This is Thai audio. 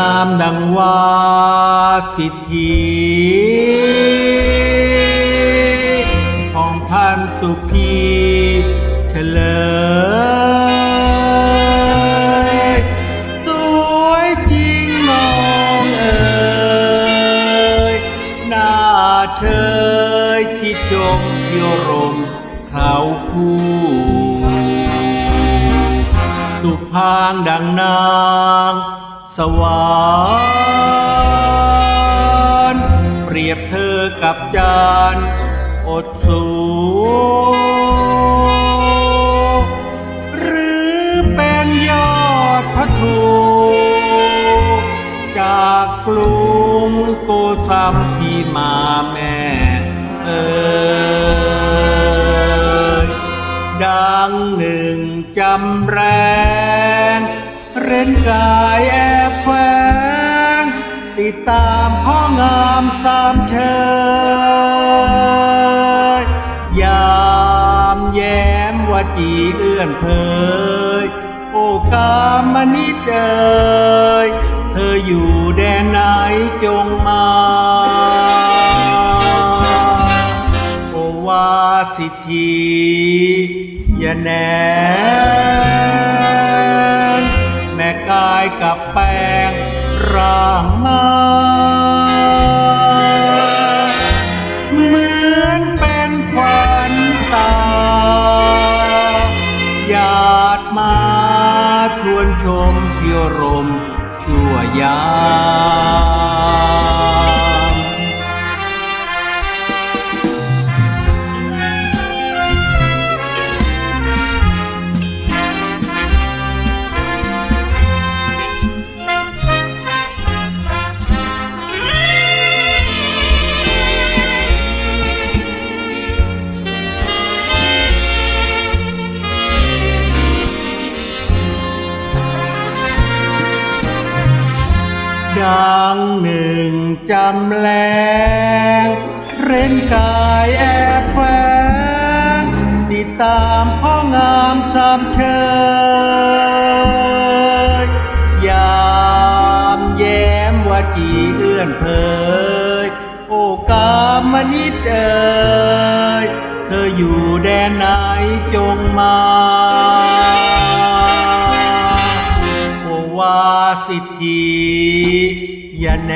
ามดังว่าสิทธิของท่านสุพีเฉลย สวยจริงน้องเอ๋ยน่าเชยที่จมพิรมเขาคู่สุพางดังนาง สวรรค์เปรียบเธอกับจานอดสูหรือเป็นยอดพระทูจากกรุงโกสัมพีมาแม่เอ๋ยดังหนึ่งจำแรง เร้นกายแอบแฝงติดตามพ่องามสามเชยยามแย้มว่าจีเลื่อนเพยโอกามนิดเอ่ยเธออยู่แดนไหนจงมาโอวาสิทธีอย่าแนนายกับแป้งร่างมาเหมือนเป็นฝันตาหยาดมาชวนชมเที่ยวรมชั่วยา ดังหนึ่งจำแรงเร้นกายแอบแฝงติดตามพ่องามสามเชยยามแย้มว่าจีเลื่อนเพยโอกามนิดเอ่ยเธออยู่แดนไหนจงมา สิทธิอย่าแน